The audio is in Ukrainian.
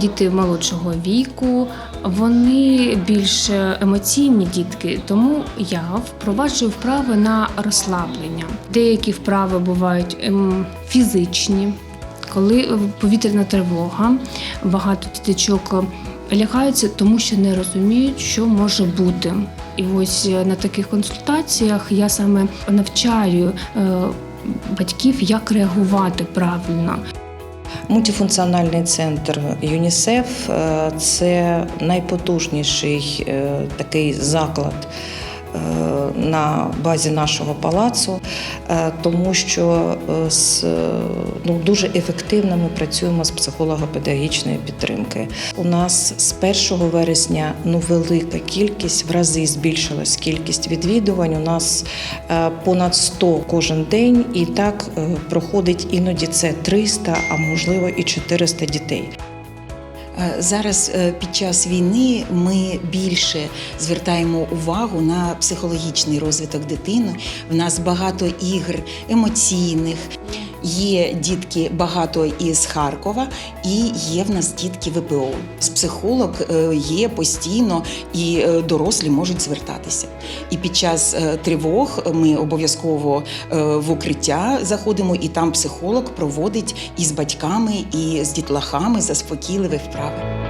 діти молодшого віку, вони більш емоційні дітки, тому я впроваджую вправи на розслаблення. Деякі вправи бувають ем, фізичні, коли повітряна тривога, багато діточок лягаються, тому що не розуміють, що може бути. І ось е, на таких консультаціях я саме навчаю е, батьків, як реагувати правильно. Мультифункціональний центр ЮНІСЕФ е, це найпотужніший е, такий заклад на базі нашого палацу, е, тому що е, з, е, ну, дуже ефективно ми працюємо з психолого-педагогічної підтримки. У нас з 1 вересня ну, велика кількість, в рази збільшилась кількість відвідувань. У нас е, понад 100 кожен день, і так е, проходить іноді це 300, а можливо і 400 дітей. Е, Зараз е, під час війни ми більше звертаємо увагу на психологічний розвиток дитини. В нас багато ігр емоційних. Є дітки багато із Харкова, і є в нас дітки ВПО. З психолог е, є постійно, і е, дорослі можуть звертатися. І під час е, тривог ми обов'язково в укриття заходимо, і там психолог проводить із батьками, і з дітлахами заспокійливі вправи.